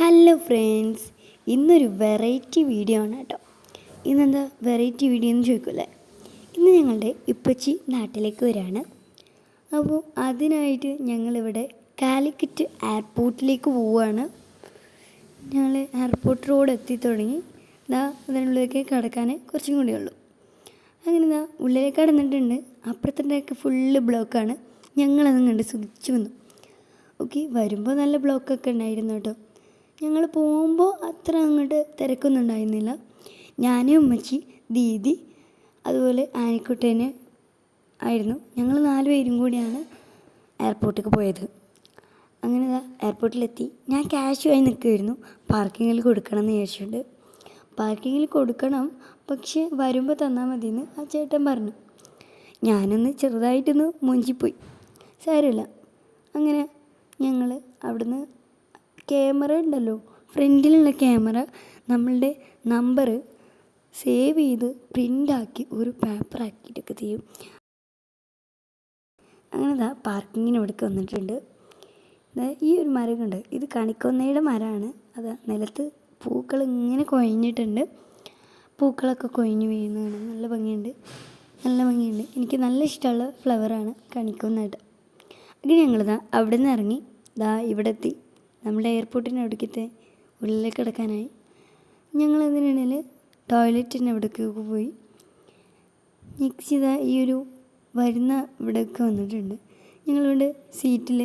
Hello friends ഇന്നൊരു variety video ആണ് കേട്ടോ. ഇന്നെന്താ വെറൈറ്റി വീഡിയോ എന്ന് ചോദിക്കില്ലേ? ഇന്ന് ഞങ്ങളുടെ ഇപ്പച്ചി നാട്ടിലേക്ക് വരികയാണ്. അപ്പോൾ അതിനായിട്ട് ഞങ്ങളിവിടെ കാലിക്കറ്റ് എയർപോർട്ടിലേക്ക് പോവുകയാണ്. ഞങ്ങൾ എയർപോർട്ട് റോഡ് എത്തി തുടങ്ങി. ഇതാ അതിനുള്ളിലേക്ക് കിടക്കാൻ കുറച്ചും കൂടി ഉള്ളൂ. അങ്ങനെ ഇതാ ഉള്ളിലേക്ക് കടന്നിട്ടുണ്ട്. അപ്പുറത്തിന്റെയൊക്കെ ഫുള്ള് ബ്ലോക്കാണ് ഞങ്ങളതും കണ്ട് സുഖിച്ചു വന്നു. ഓക്കെ വരുമ്പോൾ നല്ല ബ്ലോക്കൊക്കെ ഉണ്ടായിരുന്നു കേട്ടോ. ഞങ്ങൾ പോകുമ്പോൾ അത്ര അങ്ങോട്ട് തിരക്കൊന്നും ഉണ്ടായിരുന്നില്ല ഞാനും ഉമ്മച്ചി ദീദി അതുപോലെ ആനിക്കുട്ടേനെ ആയിരുന്നു. ഞങ്ങൾ നാല് പേരും കൂടിയാണ് എയർപോർട്ടിലേക്ക് പോയത്. അങ്ങനെ എയർപോർട്ടിലെത്തി. ഞാൻ ക്യാഷുമായി നിൽക്കുമായിരുന്നു പാർക്കിങ്ങിൽ കൊടുക്കണം എന്ന് വിചാരിച്ചിട്ടുണ്ട് പാർക്കിങ്ങിൽ കൊടുക്കണം. പക്ഷേ വരുമ്പോൾ തന്നാൽ മതിയെന്ന് ആ ചേട്ടൻ പറഞ്ഞു. ഞാനൊന്ന് ചെറുതായിട്ടൊന്ന് മുഞ്ചിപ്പോയി. സാരമില്ല. അങ്ങനെ ഞങ്ങൾ അവിടുന്ന് ക്യാമറ ഉണ്ടല്ലോ. ഫ്രണ്ടിലുള്ള ക്യാമറ നമ്മളുടെ നമ്പർ സേവ് ചെയ്ത് പ്രിന്റാക്കി ഒരു പേപ്പർ ആക്കിയിട്ടൊക്കെ ചെയ്യും. അങ്ങനെ ദാ പാർക്കിങ്ങിന് ഇവിടേക്ക് വന്നിട്ടുണ്ട്. ഈ ഒരു മരം കണ്ട് ഇത് കണിക്കൊന്നയുടെ മരമാണ്. അത് നിലത്ത് പൂക്കൾ ഇങ്ങനെ കൊഴിഞ്ഞിട്ടുണ്ട്. പൂക്കളൊക്കെ കൊഴിഞ്ഞു വീഴുന്നതാണ്. നല്ല ഭംഗിയുണ്ട്. നല്ല ഭംഗിയുണ്ട്. എനിക്ക് നല്ല ഇഷ്ടമുള്ള ഫ്ലവറാണ് കണിക്കൊന്നയുടെ അങ്ങനെ ഞങ്ങളിതാ അവിടെ നിന്ന് ഇറങ്ങി. ദാ ഇവിടെ എത്തി നമ്മുടെ എയർപോർട്ടിന്റെ അവിടേക്കത്തെ ഉള്ളിലേക്ക് കിടക്കാനായി. ഞങ്ങൾ അതിനിടയിൽ ടോയ്ലറ്റിന്റെ അവിടേക്ക് പോയി. നെക്സ്റ്റ് ഈ ഒരു വരുന്ന ഇവിടേക്ക് വന്നിട്ടുണ്ട്. ഞങ്ങളിവിടെ സീറ്റിൽ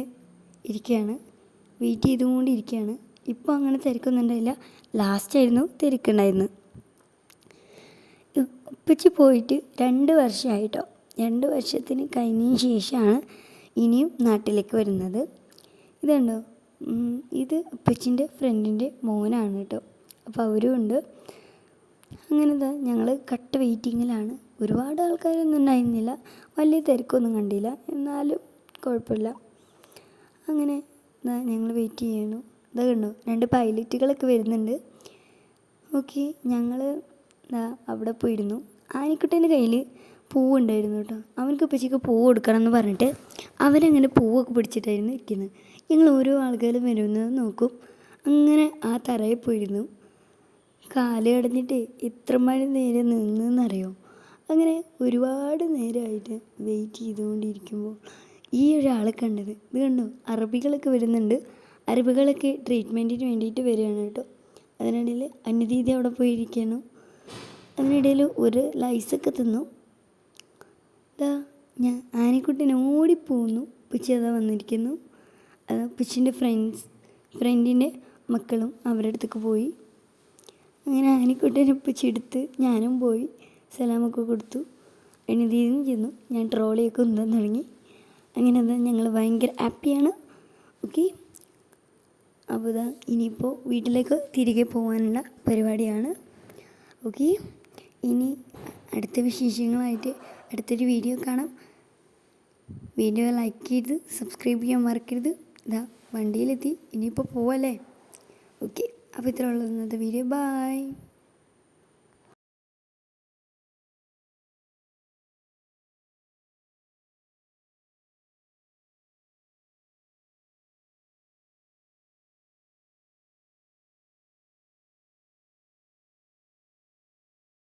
ഇരിക്കുകയാണ്. വെയിറ്റ് ചെയ്തുകൊണ്ട് ഇരിക്കുകയാണ് ഇപ്പോൾ അങ്ങനെ തിരക്കൊന്നും ഉണ്ടായില്ല ലാസ്റ്റായിരുന്നു തിരക്കുണ്ടായിരുന്നു ഉപ്പച്ചി പോയിട്ട് രണ്ട് വർഷമായിട്ടോ. രണ്ട് വർഷത്തിന് കഴിഞ്ഞതിന് ശേഷമാണ് ഇനിയും നാട്ടിലേക്ക് വരുന്നത്. ഇതുണ്ടോ? ഇത് ഉപ്പച്ചിന്റെ ഫ്രണ്ടിന്റെ മോനാണ് കേട്ടോ അപ്പോൾ അവരും ഉണ്ട്. അങ്ങനെ ഇതാ ഞങ്ങൾ കട്ട് വെയിറ്റിങ്ങിലാണ് ഒരുപാട് ആൾക്കാരൊന്നും ഉണ്ടായിരുന്നില്ല. വലിയ തിരക്കൊന്നും കണ്ടില്ല. എന്നാലും കുഴപ്പമില്ല. അങ്ങനെ ഞങ്ങൾ വെയിറ്റ് ചെയ്യണു ഇതാ കണ്ടോ? രണ്ട് പൈലറ്റുകളൊക്കെ വരുന്നുണ്ട്. ഓക്കെ ഞങ്ങൾ അവിടെ പോയിരുന്നു. ആനിക്കുട്ടന്റെ കയ്യിൽ പൂവുണ്ടായിരുന്നു കേട്ടോ. അവനക്ക് ഉപ്പച്ചയ്ക്ക് പൂവ് കൊടുക്കണം എന്ന് പറഞ്ഞിട്ട് അവരങ്ങനെ പൂവൊക്കെ പിടിച്ചിട്ടായിരുന്നു ഇരിക്കുന്നത് ഞങ്ങൾ ഓരോ ആൾക്കാരും വരുന്നത് നോക്കും. അങ്ങനെ ആ തറയിൽ പോയിരുന്നു. കാൽ കടഞ്ഞിട്ട് ഇത്ര മണി നേരം നിന്നെന്നറിയോ? അങ്ങനെ ഒരുപാട് നേരമായിട്ട് വെയിറ്റ് ചെയ്തുകൊണ്ടിരിക്കുമ്പോൾ ഈ ഒരാളെ കണ്ടത് ഇത് കണ്ടോ? അറബികളൊക്കെ വരുന്നുണ്ട്. അറബികളൊക്കെ ട്രീറ്റ്മെന്റിന് വേണ്ടിയിട്ട് വരികയാണ് കേട്ടോ. അതിനിടയിൽ അന്യരീതി അവിടെ പോയിരിക്കുന്നു അതിനിടയിൽ ഒരു ലൈസൊക്കെ തിന്നു. ഞാൻ ആനക്കുട്ടിനെ ഓടിപ്പോകുന്നു പുച്ചി അതാ വന്നിരിക്കുന്നു. അത് പുച്ചിന്റെ ഫ്രണ്ട്സ് ഫ്രണ്ടിന്റെ മക്കളും അവരുടെ അടുത്തേക്ക് പോയി. അങ്ങനെ ആനക്കുട്ടനെ എടുത്ത് ഞാനും പോയി. സലാമൊക്കെ കൊടുത്തു. എഴുതിയും ചെന്നു. ഞാൻ ട്രോളിയൊക്കെ ഉന്താൻ തുടങ്ങി. അങ്ങനെ അതാ ഞങ്ങൾ ഭയങ്കര ഹാപ്പിയാണ്. ഓക്കെ? അപ്പോൾ ഇതാ ഇനിയിപ്പോൾ വീട്ടിലേക്ക് തിരികെ പോകാനുള്ള പരിപാടിയാണ്. ഓക്കെ? ഇനി അടുത്ത വിശേഷങ്ങളായിട്ട് അടുത്തൊരു വീഡിയോ കാണാം. വീഡിയോ ലൈക്ക് ചെയ്ത് സബ്സ്ക്രൈബ് ചെയ്യാൻ മറക്കരുത്. ഇതാ വണ്ടിയിലെത്തി. ഇനിയിപ്പോൾ പോവല്ലേ? ഓക്കെ അപ്പോൾ ഇത്ര ഉള്ളത് ഇന്നത്തെ വീഡിയോ ബായ്